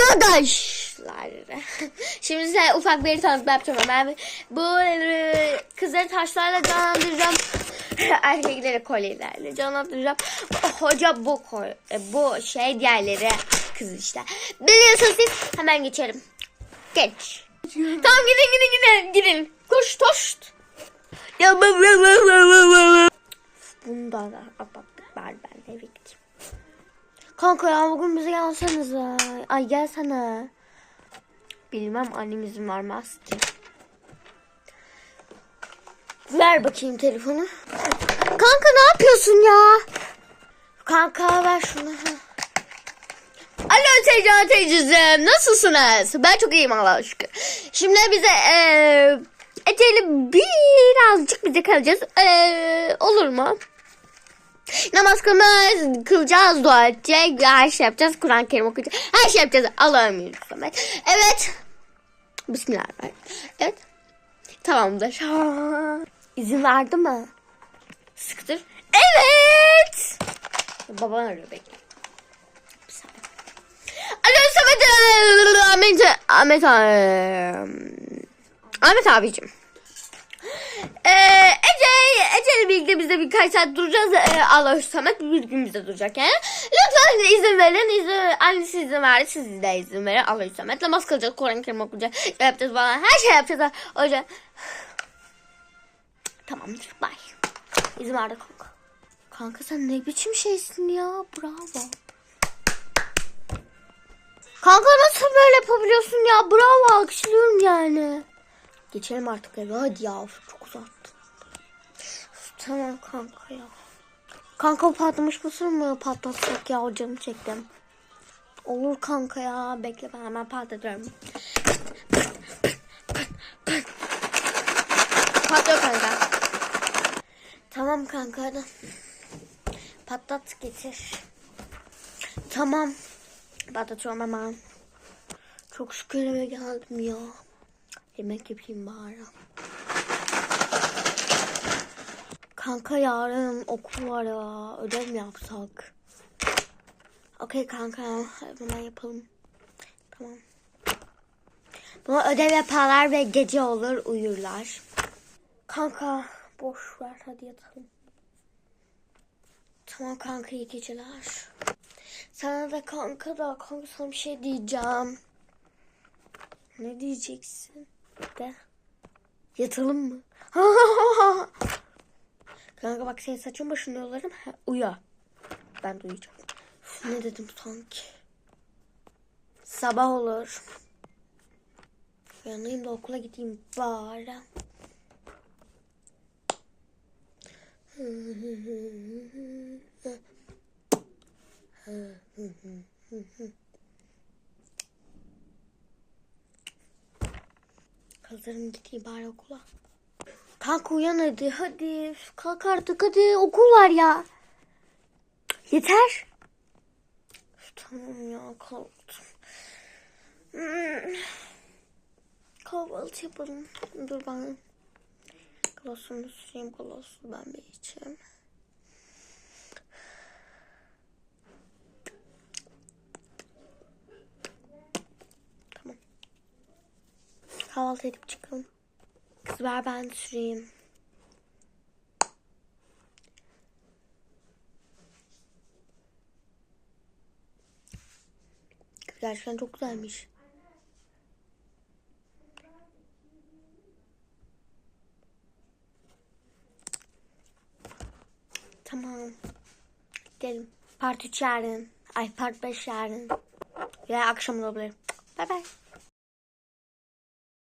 Arkadaşlar. Şimdi size ufak bir tanıtma yapacağım. Ben bu e, kızları taşlarla canlandıracağım. Erkekleri kolyelerle canlandıracağım. Hoca bu koy, e, bu şey diğerleri kız işte. Biliyorsunuz siz hemen geçelim. Geç. tamam gidin gidin gidin gidin. Koş toş. Ya Bunu da Kanka ya bugün bize gelsenize. Ay gelsene. Bilmem annem izin vermez ki. Ver bakayım telefonu. Kanka ne yapıyorsun ya? Kanka ver şunu. Alo Teyze teyzeciğim nasılsınız? Ben çok iyiyim Allah'a şükür. Şimdi bize eee Ece'yle birazcık bize kalacağız. Eee olur mu? Namaz kılmaz, kılacağız, dua edeceğiz, her şey yapacağız, Kur'an-ı Kerim okuyacağız, her şey yapacağız. Allah'ım yürüsün. Evet. Bismillahirrahmanirrahim. Evet. Tamamdır. İzin verdi mi? Sıktır. Evet. Baban arıyor bekle. Bir saniye. Alo Samet. Ahmet. Ahmet. Ahmet abicim. Ee, Ece, Ece ile birlikte biz birkaç saat duracağız. Ee, Allah Samet bir duracak yani. Lütfen izin verin. İzin, annesi izin verdi. Siz de izin verin. Allah Samet namaz kılacağız. Kur'an-ı Kerim okuyacağız. şey Yapacağız falan. Her şey yapacağız. Yüzden. Tamamdır. Bye. İzin verdi kanka. Kanka sen ne biçim şeysin ya. Bravo. Kanka nasıl böyle yapabiliyorsun ya? Bravo alkışlıyorum yani. Geçelim artık eve hadi ya çok uzattı. Tamam kanka ya. Kanka patlamış mısır mı patlatsak ya o canım çektim. Olur kanka ya bekle ben hemen patlatıyorum. Patlıyor kanka. Tamam kanka hadi. Patlat getir. Tamam. Patlatıyorum hemen. Çok şükür eve geldim ya. Yemek yapayım bari. Kanka yarın okul var ya. Ödev mi yapsak? Okey kanka. Hemen yapalım. Tamam. Bunu ödev yaparlar ve gece olur uyurlar. Kanka boş ver hadi yatalım. Tamam kanka iyi geceler. Sana da kanka da kanka sana bir şey diyeceğim. Ne diyeceksin? De. Yatalım mı? Kanka bak senin saçın başını yolarım. Ha, uya. Ben de uyuyacağım. Üf, ne dedim sanki? Sabah olur. Uyanayım da okula gideyim bari. Hazırım gideyim bari okula. Kalk uyan hadi hadi. Kalk artık hadi okul var ya. Yeter. Tamam ya kalktım. Hmm. Kahvaltı yapalım. Dur ben glosumu süreyim glosu ben bir içeyim. Tamam. Kahvaltı edip çıkalım. Ver ben süreyim. Gerçekten çok güzelmiş. Tamam. Gidelim. Part 3 yarın. Ay part 5 yarın. Ya akşam olabilir. Bye bye.